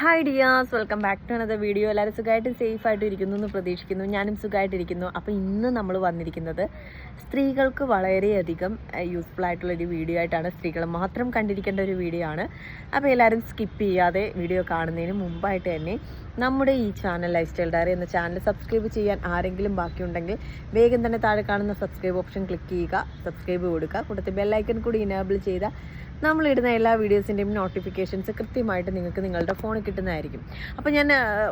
Hi dears welcome back to another video എല്ലാവരും സുഖമായിട്ട് safe ആയിട്ട് ഇരിക്കുന്നു എന്ന് പ്രതീക്ഷിക്കുന്നു. ഞാനും സുഖമായിട്ടിരിക്കുന്നു. അപ്പോൾ ഇന്ന് നമ്മൾ വന്നിരിക്കുന്നത് സ്ത്രീകൾക്ക് വളരെയധികം യൂസ്ഫുൾ ആയിട്ടുള്ള ഒരു വീഡിയോ ആയിട്ടാണ് സ്ത്രീകൾ മാത്രം കണ്ടിരിക്കേണ്ട ഒരു വീഡിയോ ആണ്. അപ്പോൾ എല്ലാവരും സ്കിപ്പ് ചെയ്യാതെ വീഡിയോ കാണുന്നതിന് മുമ്പായിട്ട് തന്നെ നമ്മുടെ ഈ ചാനൽ ലൈഫ് സ്റ്റൈൽ ഡയറി എന്ന ചാനൽ സബ്സ്ക്രൈബ് ചെയ്യാൻ ആരെങ്കിലും ബാക്കിയുണ്ടെങ്കിൽ വേഗം തന്നെ താഴെ കാണുന്ന സബ്സ്ക്രൈബ് ഓപ്ഷൻ ക്ലിക്ക് ചെയ്യുക സബ്സ്ക്രൈബ് കൊടുക്കുക. കൂട്ടത്തിൽ ബെല്ലൈക്കൺ കൂടി ഇനേബിൾ ചെയ്താൽ നമ്മളിടുന്ന എല്ലാ വീഡിയോസിന്റെയും നോട്ടിഫിക്കേഷൻസ് കൃത്യമായിട്ട് നിങ്ങൾക്ക് നിങ്ങളുടെ ഫോണിൽ കിട്ടുന്നതായിരിക്കും. അപ്പോൾ ഞാൻ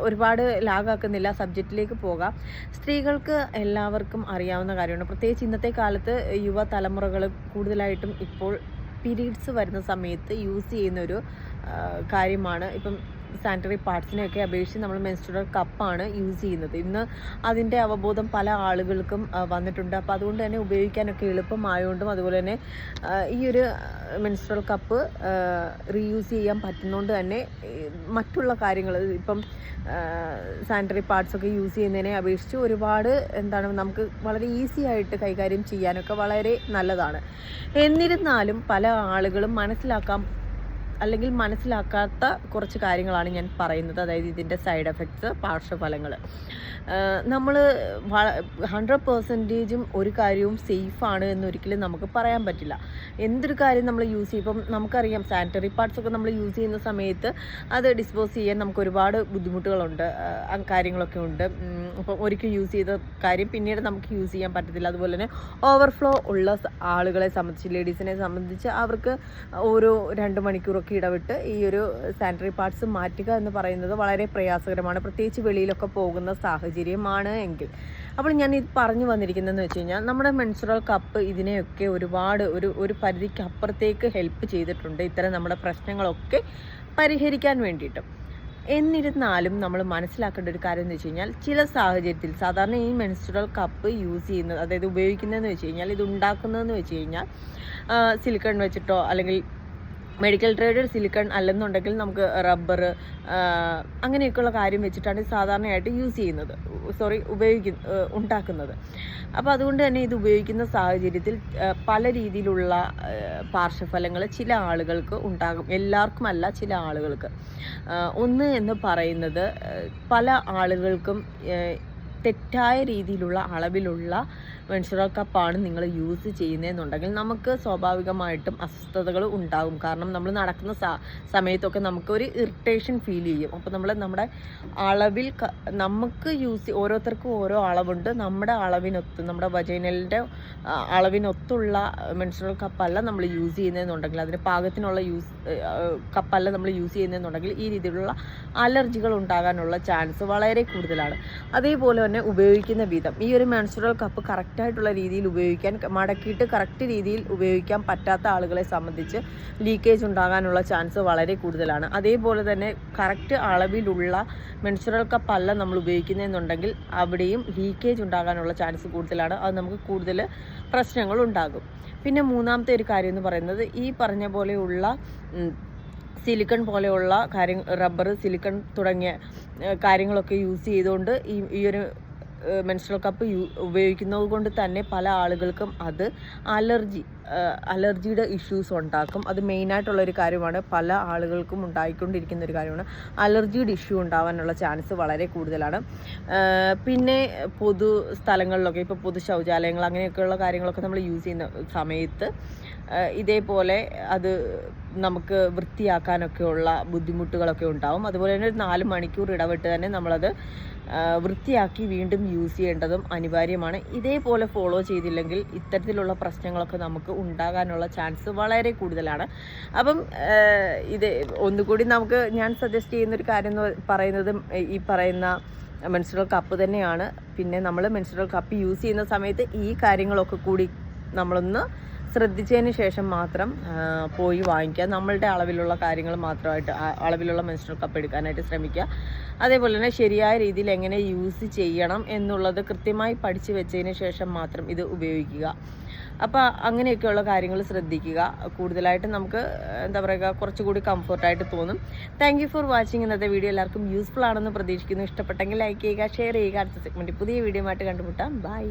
ഒരുപാട് ലാഗാക്കുന്നില്ല സബ്ജക്റ്റിലേക്ക് പോകാം. സ്ത്രീകൾക്ക് എല്ലാവർക്കും അറിയാവുന്ന കാര്യമാണ്. പ്രത്യേകിച്ച് ഇന്നത്തെ കാലത്ത് യുവ തലമുറകൾ കൂടുതലായിട്ടും ഇപ്പോൾ പീരീഡ്സ് വരുന്ന സമയത്ത് യൂസ് ചെയ്യുന്ന ഒരു കാര്യമാണ്. ഇപ്പം സാനിറ്ററി പാർട്സിനെയൊക്കെ അപേക്ഷിച്ച് നമ്മൾ മെൻസ്ട്രൽ കപ്പാണ് യൂസ് ചെയ്യുന്നത്. ഇന്ന് അതിന്റെ അവബോധം പല ആളുകൾക്കും വന്നിട്ടുണ്ട്. അപ്പോൾ അതുകൊണ്ട് തന്നെ ഉപയോഗിക്കാനൊക്കെ എളുപ്പമായതുകൊണ്ടും അതുപോലെ തന്നെ ഈ ഒരു മെൻസ്ട്രൽ കപ്പ് റീയൂസ് ചെയ്യാൻ പറ്റുന്നതുകൊണ്ട് തന്നെ മറ്റുള്ള കാര്യങ്ങൾ ഇപ്പം സാനിറ്ററി പാർട്സ് ഒക്കെ യൂസ് ചെയ്യുന്നതിനെ അപേക്ഷിച്ച് ഒരുപാട് എന്താണ് നമുക്ക് വളരെ ഈസി ആയിട്ട് കൈകാര്യം ചെയ്യാനൊക്കെ വളരെ നല്ലതാണ്. എന്നിരുന്നാലും പല ആളുകളും മനസ്സിലാക്കാൻ അല്ലെങ്കിൽ മനസ്സിലാക്കാത്ത കുറച്ച് കാര്യങ്ങളാണ് ഞാൻ പറയുന്നത്. അതായത് ഇതിന്റെ സൈഡ് എഫക്ട്സ് പാർശ്വഫലങ്ങൾ നമ്മൾ ഹൺഡ്രഡ് പെർസെന്റേജും ഒരു കാര്യവും സേഫാണ് എന്നൊരിക്കലും നമുക്ക് പറയാൻ പറ്റില്ല. എന്തൊരു കാര്യം നമ്മൾ യൂസ് ചെയ്യും? നമുക്കറിയാം സാനിറ്ററി പാർട്സ് ഒക്കെ നമ്മൾ യൂസ് ചെയ്യുന്ന സമയത്ത് അത് ഡിസ്പോസ് ചെയ്യാൻ നമുക്ക് ഒരുപാട് ബുദ്ധിമുട്ടുകളുണ്ട്. കാര്യങ്ങളൊക്കെ ഉണ്ട്. അപ്പം ഒരിക്കൽ യൂസ് ചെയ്ത കാര്യം പിന്നീട് നമുക്ക് യൂസ് ചെയ്യാൻ പറ്റത്തില്ല. അതുപോലെ തന്നെ ഓവർഫ്ലോ ഉള്ള ആളുകളെ സംബന്ധിച്ച് ലേഡീസിനെ സംബന്ധിച്ച് അവർക്ക് ഓരോ രണ്ട് മണിക്കൂറൊക്കെ ഇടവിട്ട് ഈ ഒരു സാനിറ്ററി പാർട്സ് മാറ്റുക എന്ന് പറയുന്നത് വളരെ പ്രയാസകരമാണ്. പ്രത്യേകിച്ച് വെളിയിലൊക്കെ പോകുന്ന സാഹചര്യമാണ് എങ്കിൽ. അപ്പോൾ ഞാൻ ഇത് പറഞ്ഞു വന്നിരിക്കുന്നതെന്ന് വെച്ച് കഴിഞ്ഞാൽ നമ്മുടെ മെൻസുറൽ കപ്പ് ഇതിനെയൊക്കെ ഒരുപാട് ഒരു ഒരു പരിധിക്ക് അപ്പുറത്തേക്ക് ഹെൽപ്പ് ചെയ്തിട്ടുണ്ട് ഇത്തരം നമ്മുടെ പ്രശ്നങ്ങളൊക്കെ പരിഹരിക്കാൻ വേണ്ടിയിട്ട്. എന്നിരുന്നാലും നമ്മൾ മനസ്സിലാക്കേണ്ട ഒരു കാര്യം എന്ന് വെച്ച് കഴിഞ്ഞാൽ ചില സാഹചര്യത്തിൽ സാധാരണ ഈ മെൻസ്ട്രൽ കപ്പ് യൂസ് ചെയ്യുന്നത് അതായത് ഉപയോഗിക്കുന്നതെന്ന് വെച്ച് കഴിഞ്ഞാൽ ഇത് ഉണ്ടാക്കുന്നതെന്ന് വെച്ച് കഴിഞ്ഞാൽ സിലിക്കൺ വെച്ചിട്ടോ അല്ലെങ്കിൽ മെഡിക്കൽ ട്രേഡ് സിലിക്കൺ അല്ലെന്നുണ്ടെങ്കിൽ നമുക്ക് റബ്ബർ അങ്ങനെയൊക്കെയുള്ള കാര്യം വെച്ചിട്ടാണ് സാധാരണയായിട്ട് യൂസ് ചെയ്യുന്നത്. സോറി ഉപയോഗിക്കുന്ന ഉണ്ടാക്കുന്നത്. അപ്പോൾ അതുകൊണ്ട് തന്നെ ഇത് ഉപയോഗിക്കുന്ന സാഹചര്യത്തിൽ പല രീതിയിലുള്ള പാർശ്വഫലങ്ങൾ ചില ആളുകൾക്ക് ഉണ്ടാകും. എല്ലാവർക്കുമല്ല ചില ആളുകൾക്ക്. ഒന്ന് എന്ന് പറയുന്നത് പല ആളുകൾക്കും തെറ്റായ രീതിയിലുള്ള അളവിലുള്ള മെൻസുറൽ കപ്പാണ് നിങ്ങൾ യൂസ് ചെയ്യുന്നതെന്നുണ്ടെങ്കിൽ നമുക്ക് സ്വാഭാവികമായിട്ടും അസ്വസ്ഥതകൾ ഉണ്ടാകും. കാരണം നമ്മൾ നടക്കുന്ന സമയത്തൊക്കെ നമുക്ക് ഒരു ഇറിറ്റേഷൻ ഫീൽ ചെയ്യും. അപ്പോൾ നമ്മൾ നമ്മുടെ അളവിൽ നമുക്ക് യൂസ് ഓരോരുത്തർക്കും ഓരോ അളവുണ്ട്. നമ്മുടെ അളവിനൊത്ത് നമ്മുടെ വജൈനലിന്റെ അളവിനൊത്തുള്ള മെൻസുറൽ കപ്പല്ല നമ്മൾ യൂസ് ചെയ്യുന്നതെന്നുണ്ടെങ്കിൽ അതിന് പാകത്തിനുള്ള യൂസ് കപ്പല്ല നമ്മൾ യൂസ് ചെയ്യുന്നതെന്നുണ്ടെങ്കിൽ ഈ രീതിയിലുള്ള അലർജികൾ ഉണ്ടാകാനുള്ള ചാൻസ് വളരെ കൂടുതലാണ്. അതേപോലെ തന്നെ ഉപയോഗിക്കുന്ന വിധം ഈ ഒരു മെൻസുറൽ കപ്പ് കറക്റ്റായിട്ടുള്ള രീതിയിൽ ഉപയോഗിക്കാൻ മടക്കിയിട്ട് കറക്റ്റ് രീതിയിൽ ഉപയോഗിക്കാൻ പറ്റാത്ത ആളുകളെ സംബന്ധിച്ച് ലീക്കേജ് ഉണ്ടാകാനുള്ള ചാൻസ് വളരെ കൂടുതലാണ്. അതേപോലെ തന്നെ കറക്റ്റ് അളവിലുള്ള മെൻസുറൽ കപ്പ് അല്ല നമ്മൾ ഉപയോഗിക്കുന്നതെന്നുണ്ടെങ്കിൽ അവിടെയും ലീക്കേജ് ഉണ്ടാകാനുള്ള ചാൻസ് കൂടുതലാണ്. അത് നമുക്ക് കൂടുതൽ പ്രശ്നങ്ങൾ ഉണ്ടാകും. പിന്നെ മൂന്നാമത്തെ ഒരു കാര്യം എന്ന് പറയുന്നത് ഈ പറഞ്ഞ പോലെയുള്ള സിലിക്കൺ പോലെയുള്ള കാര്യങ്ങൾ റബ്ബർ സിലിക്കൺ തുടങ്ങിയ കാര്യങ്ങളൊക്കെ യൂസ് ചെയ്തുകൊണ്ട് ഈ ഈ ഒരു മെൻസ്ട്രൽ കപ്പ് യൂ ഉപയോഗിക്കുന്നത് കൊണ്ട് തന്നെ പല ആളുകൾക്കും അത് അലർജി അലർജിയുടെ ഇഷ്യൂസ് ഉണ്ടാക്കും. അത് മെയിനായിട്ടുള്ളൊരു കാര്യമാണ്. പല ആളുകൾക്കും ഉണ്ടായിക്കൊണ്ടിരിക്കുന്ന ഒരു കാര്യമാണ്. അലർജിയുടെ ഇഷ്യൂ ഉണ്ടാവാനുള്ള ചാൻസ് വളരെ കൂടുതലാണ്. പിന്നെ പൊതു സ്ഥലങ്ങളിലൊക്കെ ഇപ്പോൾ പൊതു ശൗചാലയങ്ങൾ അങ്ങനെയൊക്കെയുള്ള കാര്യങ്ങളൊക്കെ നമ്മൾ യൂസ് ചെയ്യുന്ന സമയത്ത് ഇതേപോലെ അത് നമുക്ക് വൃത്തിയാക്കാനൊക്കെയുള്ള ബുദ്ധിമുട്ടുകളൊക്കെ ഉണ്ടാവും. അതുപോലെ തന്നെ ഒരു നാല് മണിക്കൂർ ഇടവിട്ട് തന്നെ നമ്മളത് വൃത്തിയാക്കി വീണ്ടും യൂസ് ചെയ്യേണ്ടതും അനിവാര്യമാണ്. ഇതേപോലെ ഫോളോ ചെയ്തില്ലെങ്കിൽ ഇത്തരത്തിലുള്ള പ്രശ്നങ്ങളൊക്കെ നമുക്ക് ഉണ്ടാകാനുള്ള ചാൻസ് വളരെ കൂടുതലാണ്. അപ്പം ഇത് ഒന്നുകൂടി നമുക്ക് ഞാൻ സജസ്റ്റ് ചെയ്യുന്നൊരു കാര്യം എന്ന് പറയുന്നത് ഈ പറയുന്ന മെൻസ്ട്രൽ കപ്പ് തന്നെയാണ്. പിന്നെ നമ്മൾ മെൻസ്ട്രൽ കപ്പ് യൂസ് ചെയ്യുന്ന സമയത്ത് ഈ കാര്യങ്ങളൊക്കെ കൂടി നമ്മളൊന്ന് ശ്രദ്ധിച്ചതിന് ശേഷം മാത്രം പോയി വാങ്ങിക്കുക. നമ്മളുടെ അളവിലുള്ള കാര്യങ്ങൾ മാത്രമായിട്ട് അളവിലുള്ള മെൻസ്ട്രൽ കപ്പ് എടുക്കാനായിട്ട് ശ്രമിക്കുക. അതേപോലെ തന്നെ ശരിയായ രീതിയിൽ എങ്ങനെ യൂസ് ചെയ്യണം എന്നുള്ളത് കൃത്യമായി പഠിച്ചു വെച്ചതിന് ശേഷം മാത്രം ഇത് ഉപയോഗിക്കുക. അപ്പോൾ അങ്ങനെയൊക്കെയുള്ള കാര്യങ്ങൾ ശ്രദ്ധിക്കുക. കൂടുതലായിട്ട് നമുക്ക് എന്താ പറയുക കുറച്ചുകൂടി കംഫർട്ടായിട്ട് തോന്നും. താങ്ക് യു ഫോർ വാച്ചിങ് ഇന്നത്തെ വീഡിയോ എല്ലാവർക്കും യൂസ്ഫുൾ ആണെന്ന് പ്രതീക്ഷിക്കുന്നു. ഇഷ്ടപ്പെട്ടെങ്കിൽ ലൈക്ക് ചെയ്യുക ഷെയർ ചെയ്യുക. അടുത്ത സെഗ്മെന്റ് പുതിയ വീഡിയോ ആയിട്ട് കണ്ടുമുട്ടാം. ബൈ